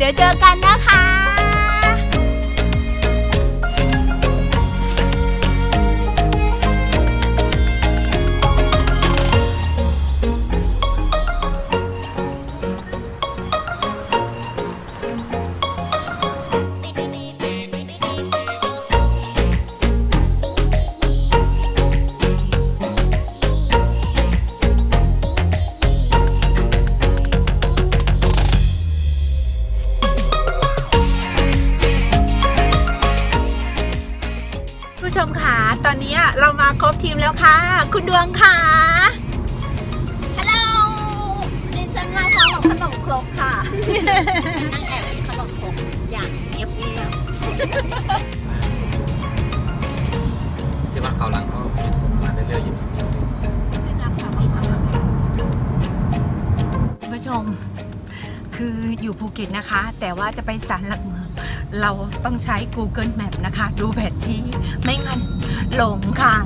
เดี๋ยวเจอกันนะคะ แล้วค่ะ คุณดวงค่ะ ฮัลโหล ดิฉันมาพร้อมกับขนมครกค่ะฉันนั่งแอบกินขนมครกอย่างเงียบที่ว่าเขาวหลังก็มีคนมาเรื่อยๆอยู่ๆไม่รับค่ะไม่รับค่ะคุณผู้ชม คืออยู่ภูเก็ตนะคะ แต่ว่าจะไปศาลหลักเมือง เราต้องใช้ Google Map นะคะ ดูแผนที่ไม่งั้นหลงค่ะ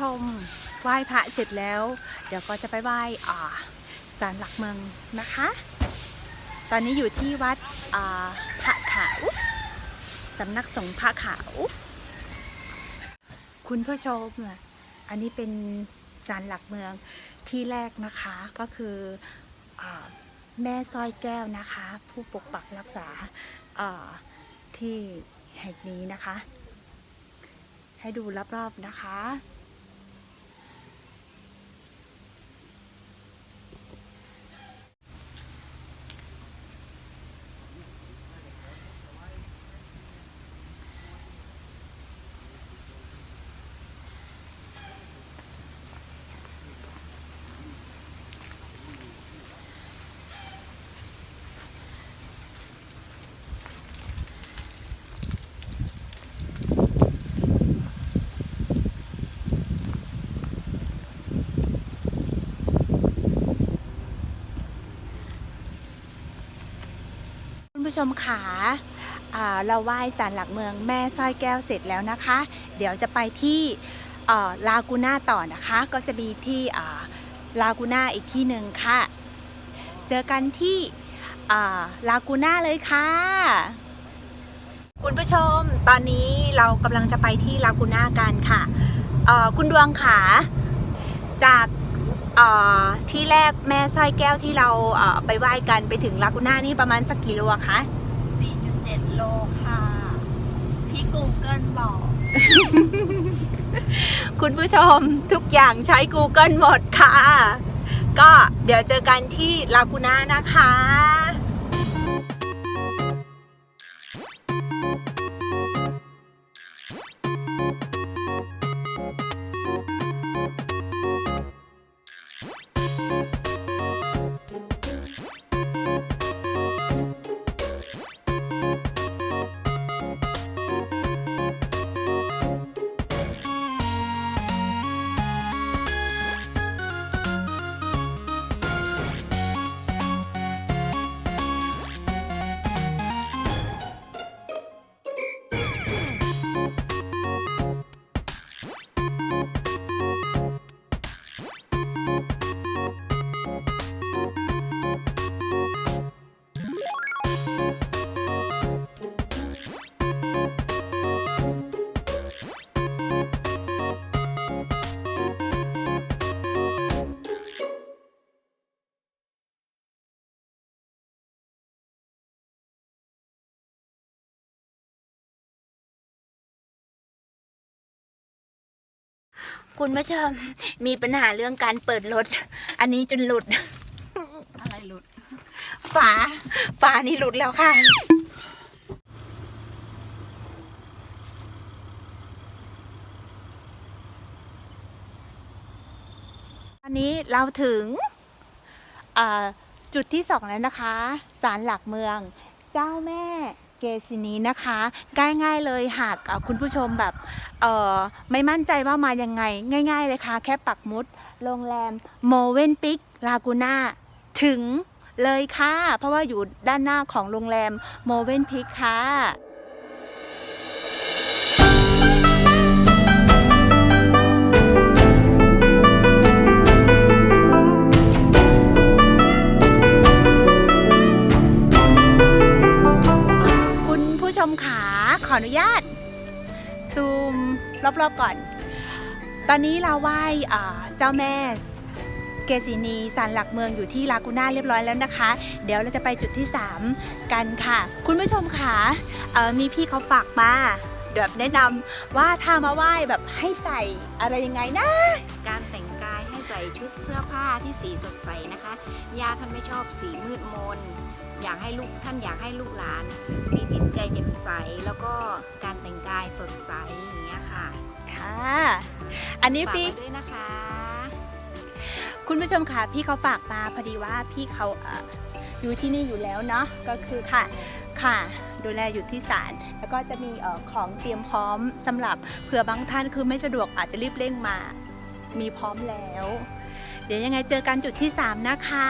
ชมไหว้พระเสร็จแล้ว เดี๋ยวก็จะไปไหว้อ่าศาลหลักเมืองนะคะ ตอนนี้อยู่ที่วัดอ่าพระขาวสำนักสงฆ์พระขาว คุณผู้ชมอันนี้เป็นศาลหลักเมืองที่แรกนะคะก็คืออแม่สร้อยแก้วนะคะ ผู้ปกปักรักษาอ่าที่แห่งนี้นะคะ ให้ดูรอบๆนะคะ ผู้ชมขาเราไหว้ศาลหลักเมืองแม่สร้อยแก้วเสร็จแล้วนะคะ เดี๋ยวจะไปที่ลากูน่าต่อนะคะ ก็จะมีที่อ่าลากูน่าอีกที่หนึ่งค่ะ เจอกันที่อ่าลากูน่าเลยค่ะ คุณผู้ชมตอนนี้เรากำลังจะไปที่ลากูน่ากันค่ะคุณดวงขาจาก ที่แรกแม่สร้อยแก้วที่เราเอ่อไปไหว้กันไปถึงลากูน่านี่ประมาณสักกี่โลอะคะ 4.7 โลค่ะ พี่ Google บอก คุณผู้ชมทุกอย่างใช้ Google หมดค่ะ ก็เดี๋ยวเจอกันที่ลากูน่านะคะ คุณผู้ชมมีปัญหาเรื่องการเปิดรถ อันนี้จนหลุด อะไรหลุด ฝา ฝานี่หลุดแล้วค่ะ อันวันนี้เราถึงอ่าจุดที่สองแล้วนะคะ ศาลหลักเมือง เจ้าแม่ เกษินีนะคะง่ายๆเลยหากคุณผู้ชมแบบไม่มั่นใจว่ามายังไง ง่าย ๆ เลยค่ะ แค่ปักมุดโรงแรมโมเวนปิกลากูน่าถึงเลยค่ะ เพราะว่าอยู่ด้านหน้าของโรงแรมโมเวนพิกค่ะ อบก่อน ตอนนี้เราไหว้เจ้าแม่เกษินีสันหลักเมืองอยู่ที่ลากูน่าเรียบร้อยแล้วนะคะ เดี๋ยวเราจะไปจุดที่ 3 กันค่ะ คุณผู้ชมขาเอ่อมีพี่เขาฝากมาแบบแนะนำว่าถ้ามาไหว้แบบให้ใส่อะไรยังไงนะ การแต่งกายให้ใส่ชุดเสื้อผ้าที่สีสดใสนะคะย่าท่านไม่ชอบสีมืดมน อยากให้ลูกท่านอยากให้ลูกหลาน มีจิตใจแจ่มใส แล้วก็การแต่งกายสดใส อันนี้ฝากพี่ไว้ด้วยนะคะ คุณผู้ชมค่ะพี่เขาฝากมาพอดีว่าพี่เขาเอ่ออยู่ที่นี่อยู่แล้วเนาะก็คือค่ะค่ะ ดูแลอยู่ที่ศาลแล้วก็จะมีเอ่อของเตรียมพร้อมสำหรับเผื่อบางท่านคือไม่สะดวกอาจจะรีบเร่งมา มีพร้อมแล้ว เดี๋ยวยังไงเจอกันจุดที่ 3 นะคะ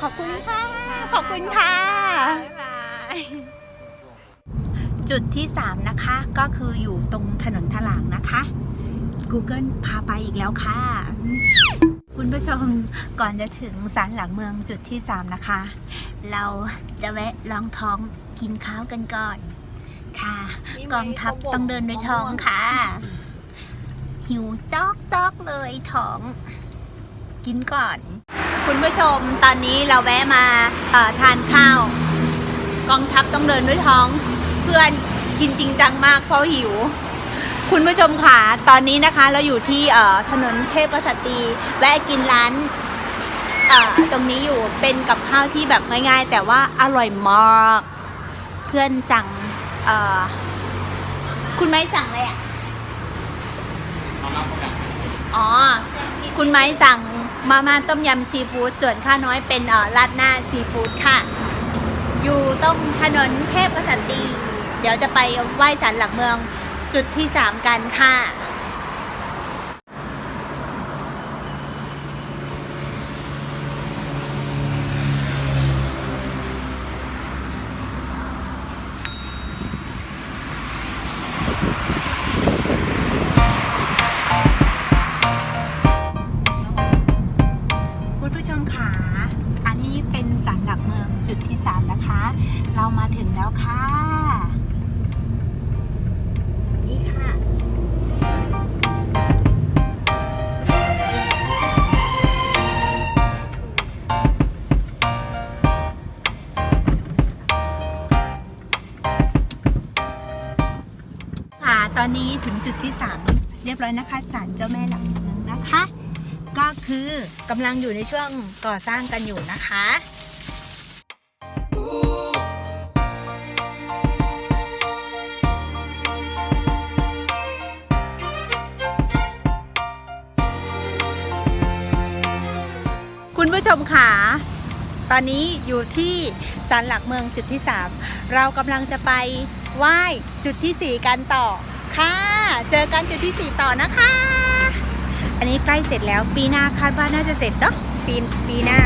ขอบคุณค่ะ ขอบคุณค่ะ บ๊ายบาย จุดที่ 3 นะคะก็คืออยู่ตรงถนนถลางนะคะ Google พาไปอีกแล้วค่ะ คุณผู้ชมก่อนจะถึงศาลหลังเมืองจุดที่ 3 นะคะ เราจะแวะลองท้องกินข้าวกันก่อน ค่ะ กองทัพต้องเดินด้วยท้องค่ะ หิวจอกจอกเลยท้อง กินก่อน คุณผู้ชมตอนนี้เราแวะมาเอ่อทานข้าว กองทัพต้องเดินด้วยท้อง เพื่อนกินจริงจังมากเพราะหิว คุณผู้ชมค่ะ ตอนนี้นะคะเราอยู่ที่ถนนเทพกษัตรีแวะกินร้านตรงนี้อยู่เป็นกับข้าวที่แบบง่ายๆ แต่ว่าอร่อยมาก เพื่อนสั่งคุณไม้สั่งอะไรอะอ๋อ คุณไม้สั่งมาม่าต้มยำซีฟู้ดส่วนข้าน้อยเป็นออราดหน้าซีฟู้ดค่ะ อยู่ตรงถนนเทพกษัตรีเดี๋ยวจะไปไหว้ศาลหลักเมือง จุดที่ 3 กันค่ะ ตอนนี้ถึงจุดที่ 3 เรียบร้อยนะคะศาลเจ้าแม่หลักเมืองนะคะ ก็คือกำลังอยู่ในช่วงก่อสร้างกันอยู่นะคะคุณผู้ชมค่ะตอนนี้อยู่ที่ศาลหลักเมืองจุดที่ 3 เรากำลังจะไปไหว้จุดที่ 4 กันต่อ ค่ะ เจอกันจุดที่ 4 ต่อนะคะ อันนี้ใกล้เสร็จแล้วปีหน้าคาดว่าน่าจะเสร็จเนาะปีปีหน้า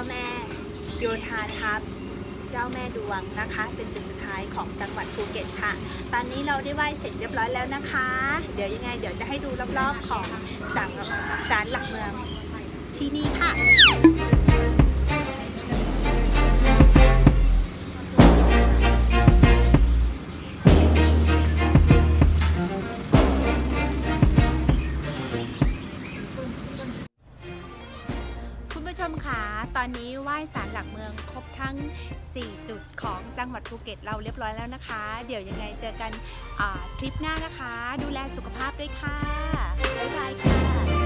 าเจ้าแม่โยธาทัพเจ้าแม่ดวงนะคะ เป็นจุดสุดท้ายของจังหวัดภูเก็ตค่ะ ตอนนี้เราได้ไหว้เสร็จเรียบร้อยแล้วนะคะ เดี๋ยวยังไง เดี๋ยวจะให้ดูรอบๆของสาลศาลหลักเมืองที่นี่ค่ะ อนนี้ไหว้ศาลหลักเมืองครบทั้ง 4 จุดของจังหวัดภูเก็ตเราเรียบร้อยแล้วนะคะ เดี๋ยวยังไงเจอกันทริปหน้านะคะ ดูแลสุขภาพด้วยค่ะ บ๊ายบายค่ะ